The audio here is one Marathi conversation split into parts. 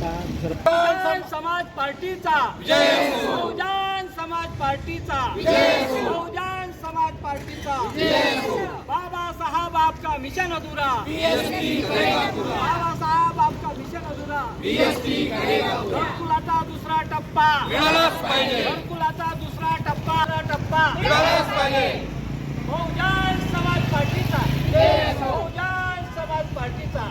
बहुजन समाज पार्टीचा. बहुजन समाज पार्टीचा. बहुजन समाज पार्टीचा. बाबासाहेब आपका मिशन अधूरा. बाबासाहेब आपका मिशन अधूरा. घरकुलाचा दुसरा टप्पा. घरकुलाचा दुसरा टप्पा. टप्पा. बहुजन समाज पार्टीचा. बहुजन समाज पार्टीचा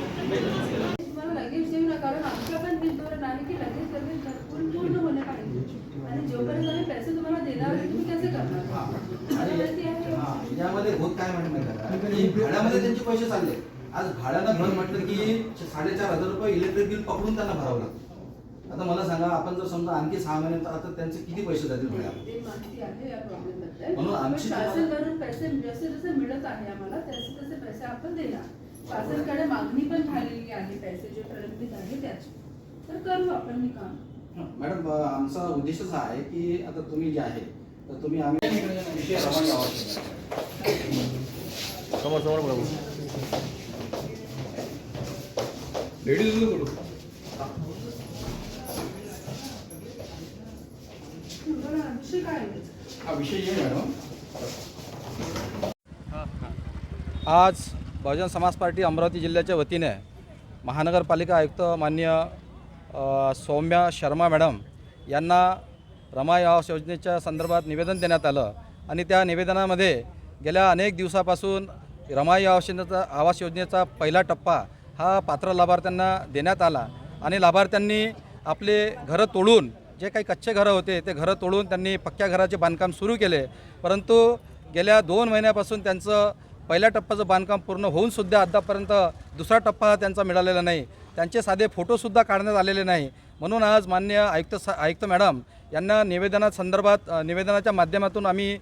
तुम्हाला लगेच देऊ नका कारण आमच्या पण बिंदूवर आहे की लगेच लगेच भरपूर पूर्ण होणं पाहिजे. आणि जोपर्यंत आम्ही पैसे तुम्हाला देणार नाही, तुम्ही कसे करणार? हा, यामध्ये होत काय भाड्यामध्ये त्यांचे पैसे चालले. आज भाड्यानं घर म्हटलं की साडेचार हजार रुपये इलेक्ट्रिक बिल पकडून त्यांना भरावं लागतं. आता मला सांगा आपण जर समजा आणखी सहा महिन्यात आता त्यांचे किती पैसे जातील बद्दल म्हणून पण आमची पैसे जसे जसे मिळत आहे आम्हाला तसे तसे पैसे आपण देणार. शासनकडे मागणी पण झालेली आहे. आहे त्याची. तर करू आपण हे काम. मॅडम आमचा उद्देशच हा आहे की आता तुम्ही जे आहे तर तुम्ही आम्ही विषय रवाना आहोत. समोर समोर बघू लेडीज विषय काय हा विषय मॅडम. आज बहुजन समाज पार्टी अमरावती जिल्ह्याच्या वतीने महानगरपालिका आयुक्त मान्य सौम्य सौम्या शर्मा मॅडम यांना रमा आवास योजनेच्या संदर्भात निवेदन देण्यात आलं. आणि त्या निवेदनामध्ये गेल्या अनेक दिवसापासून रमाई आवास योजनेचा आवास योजनेचा पहिला टप्पा हा पात्र लाभार्थ्यांना देण्यात आला. आणि लाभार्थ्यांनी आपले घरं तोडून जे काही कच्चे घरं होते ते घरं तोडून त्यांनी पक्क्या घराचे बांधकाम सुरू केले. परंतु गेल्या दोन महिन्यापासून त्यांचं पहिल्या टप्प्याचं बांधकाम पूर्ण होऊन सुद्धा आतापर्यंत दुसरा टप्पा हा त्यांचा मिळालेला नाही. त्यांचे साधे फोटोसुद्धा काढण्यात आलेले नाही. म्हणून आज मान्य आयुक्त सा आयुक्त मॅडम यांना निवेदना संदर्भात निवेदनाच्या माध्यमातून आम्ही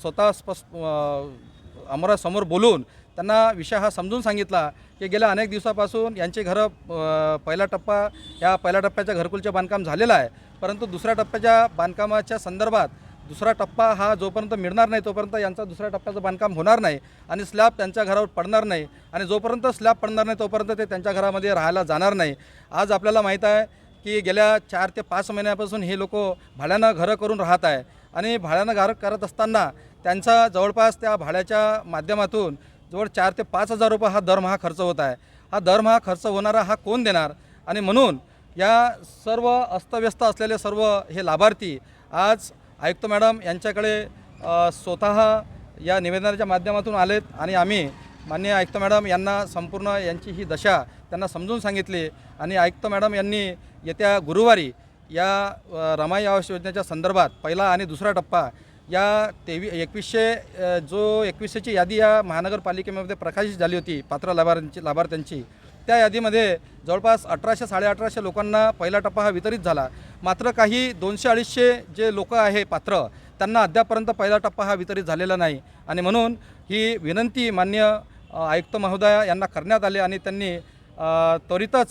स्वतः स्पष्ट अ, अमरासमोर बोलून त्यांना विषय हा समजून सांगितला की गेल्या अनेक दिवसापासून यांचे घरं पहिला टप्पा या पहिल्या टप्प्याच्या घरकुलचे बांधकाम झालेलं आहे. परंतु दुसऱ्या टप्प्याच्या बांधकामाच्या संदर्भात दुसरा टप्पा हा जोपर्यंत मिळणार नाही तोपर्यंत यांचा दुसऱ्या टप्प्याचं बांधकाम होणार नाही आणि स्लॅब त्यांच्या घरावर पडणार नाही आणि जोपर्यंत स्लॅब पडणार नाही तोपर्यंत ते त्यांच्या घरामध्ये राहायला जाणार नाही. आज आपल्याला माहीत आहे की गेल्या चार ते पाच महिन्यापासून हे लोक भाड्यानं घरं करून राहत आहे आणि भाड्यानं घर करत असताना त्यांचा जवळपास त्या भाड्याच्या माध्यमातून जवळ चार ते पाच हजार रुपये हा दरमहा खर्च होत आहे. हा दरमहा खर्च होणारा हा कोण देणार? आणि म्हणून या सर्व अस्तव्यस्त असलेले सर्व हे लाभार्थी आज आयुक्त मॅडम यांच्याकडे स्वतः या निवेदनाच्या माध्यमातून आलेत आणि आम्ही मान्य आयुक्त मॅडम यांना संपूर्ण यांची ही दशा त्यांना समजून सांगितली आणि आयुक्त मॅडम यांनी येत्या गुरुवारी या रमाई आवास योजनेच्या संदर्भात पहिला आणि दुसरा टप्पा या तेवी एकवीसशे जो एकवीसशेची यादी या महानगरपालिकेमध्ये प्रकाशित झाली होती पात्र लाभार्थ्यांची लाभार्थ्यांची त्या यादीमध्ये जवळपास अठराशे साडेअठराशे लोकांना पहिला टप्पा हा वितरित झाला. मात्र काही दोनशे अडीचशे जे लोक आहे पात्र त्यांना अद्यापर्यंत पहिला टप्पा हा वितरित झालेला नाही. आणि म्हणून ही विनंती मान्य आयुक्त महोदया यांना करण्यात आली आणि त्यांनी त्वरितच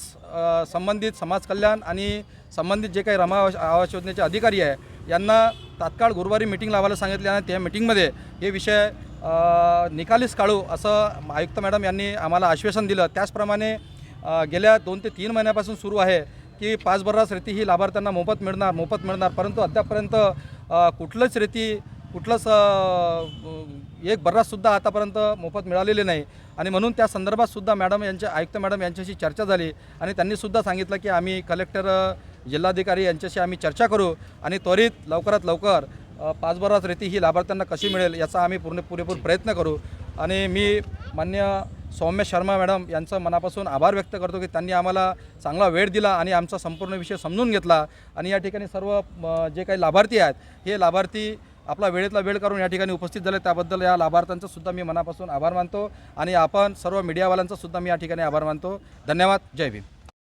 संबंधित समाज कल्याण आणि संबंधित जे काही रमा आवास योजनेचे अधिकारी आहे यांना तात्काळ गुरुवारी मिटिंग लावायला सांगितले आणि त्या मिटिंगमध्ये हे विषय निकालीस निकालीच काढू असं आयुक्त मॅडम यांनी आम्हाला आश्वासन दिलं. त्याचप्रमाणे गेल्या दोन ते तीन महिन्यापासून सुरू आहे की पाच बर्रास रेती ही लाभार्थ्यांना मोफत मिळणार मोफत मिळणार. परंतु अद्यापर्यंत कुठलंच रेती कुठलंच एक बर्राससुद्धा आतापर्यंत मोफत मिळालेले नाही. आणि म्हणून त्या संदर्भातसुद्धा मॅडम यांच्या आयुक्त मॅडम यांच्याशी चर्चा झाली आणि त्यांनीसुद्धा सांगितलं की आम्ही कलेक्टर जिल्हाधिकारी यांच्याशी आम्ही चर्चा करू आणि त्वरित लवकरात लवकर पाच बर्रास रेती ही लाभार्थ्यांना कशी मिळेल याचा आम्ही पूर्ण पुरेपूर प्रयत्न करू. आणि मी मान्य सौम्य शर्मा मॅडम यांचं मनापासून आभार व्यक्त करतो की त्यांनी आम्हाला चांगला वेळ दिला आणि आमचा संपूर्ण विषय समजून घेतला. आणि या ठिकाणी सर्व जे काही लाभार्थी आहेत हे लाभार्थी आपला वेळेतला वेळ करून या ठिकाणी उपस्थित झाले. त्याबद्दल या लाभार्थ्यांचं सुद्धा मी मनापासून आभार मानतो आणि आपण सर्व मीडियावाल्यांचा सुद्धा मी या ठिकाणी आभार मानतो. धन्यवाद. जय भीम.